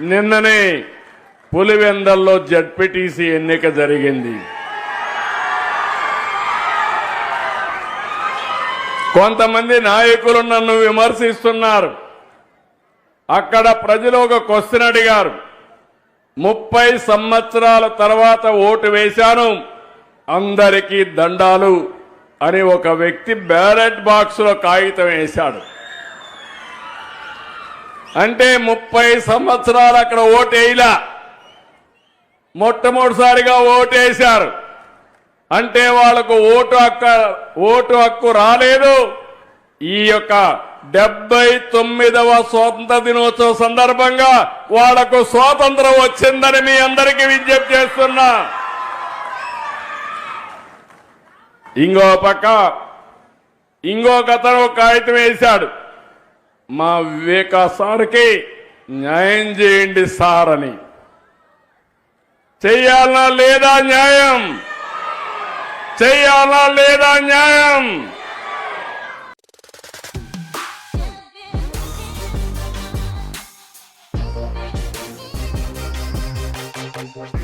నిన్ననే పులివెందల్లో జడ్పీటీసీ ఎన్నిక జరిగింది. కొంతమంది నాయకులు నన్ను విమర్శిస్తున్నారు. అక్కడ ప్రజలు ఒక క్వశ్చన్ అడిగారు. ముప్పై సంవత్సరాల తర్వాత ఓటు వేశాను. అందరికీ దండాలు అని ఒక వ్యక్తి బ్యాలెట్ బాక్స్లో కాగితం వేశాడు. అంటే ముప్పై సంవత్సరాలు అక్కడ ఓటేయిలా. మొట్టమొదటిసారిగా ఓటు వేశారు అంటే వాళ్ళకు ఓటు హక్కు ఓటు హక్కు రాలేదు. ఈ యొక్క డెబ్బై తొమ్మిదవ స్వాతంత్ర దినోత్సవ సందర్భంగా వాళ్ళకు స్వాతంత్రం వచ్చిందని మీ అందరికీ విజ్ఞప్తి చేస్తున్నా. ఇంకో పక్క ఇంకో కథను కాగితం వేశాడు. మా వివేకా సార్కి న్యాయం చేయండి సార్ అని చెయ్యాలా లేదా న్యాయం? చెయ్యాలా లేదా న్యాయం? Thank